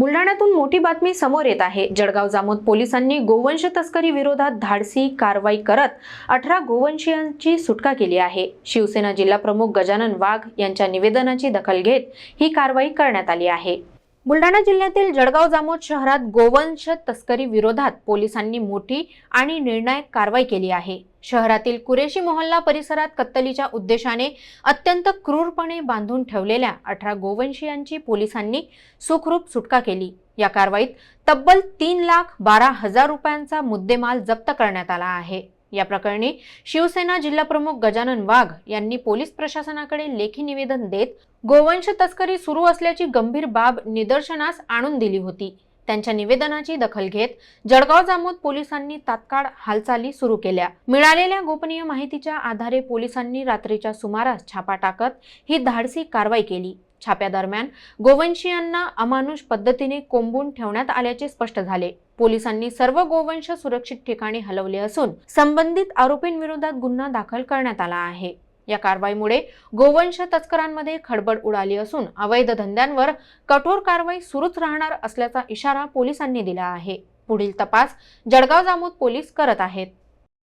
बुलढाण्यातून मोठी बातमी समोर येत आहे. जळगाव जामोद पोलिसांनी गोवंश तस्करी विरोधात धाडसी कारवाई करत अठरा गोवंशीयांची सुटका केली आहे. शिवसेना जिल्हा प्रमुख गजानन वाघ यांच्या निवेदनाची दखल घेत ही कारवाई करण्यात आली आहे. बुलढाणा जिल्ह्यातील जळगाव जामोद शहरात गोवंश तस्करी विरोधात पोलिसांनी मोठी आणि निर्णायक कारवाई केली आहे. शहरातील कुरेशी मोहल्ला परिसरात कत्तलीच्या उद्देशाने अत्यंत क्रूरपणे बांधून ठेवलेल्या अठरा गोवंशीयांची पोलिसांनी सुखरूप सुटका केली. या कारवाईत तब्बल तीन लाख बारा हजार रुपयांचा मुद्देमाल जप्त करण्यात आला आहे. या प्रकरणी शिवसेना जिल्हाप्रमुख गजानन वाघ यांनी पोलीस प्रशासनाकडे लेखी निवेदन देत गोवंश तस्करी सुरू असल्याची गंभीर बाब निदर्शनास आणून दिली होती. त्यांच्या निवेदनाची दखल घेत जळगाव जामोद पोलिसांनी तात्काळ हालचाली सुरू केल्या. मिळालेल्या गोपनीय माहितीच्या आधारे पोलिसांनी रात्रीच्या सुमारास छापा टाकत ही धाडसी कारवाई केली. छाप्यादरम्यान गोवंशीयांना अमानुष पद्धतीने कोंबून ठेवण्यात आल्याचे स्पष्ट झाले. पोलिसांनी सर्व गोवंश सुरक्षित ठिकाणी हलवले असून संबंधित आरोपींविरोधात गुन्हा दाखल करण्यात आला आहे. या कारवाईमुळे गोवंश तस्करांमध्ये खडबड उडाली असून अवैध धंद्यांवर कठोर कारवाई सुरूच राहणार असल्याचा इशारा पोलिसांनी दिला आहे. पुढील तपास जळगाव जामोद पोलीस करत आहेत.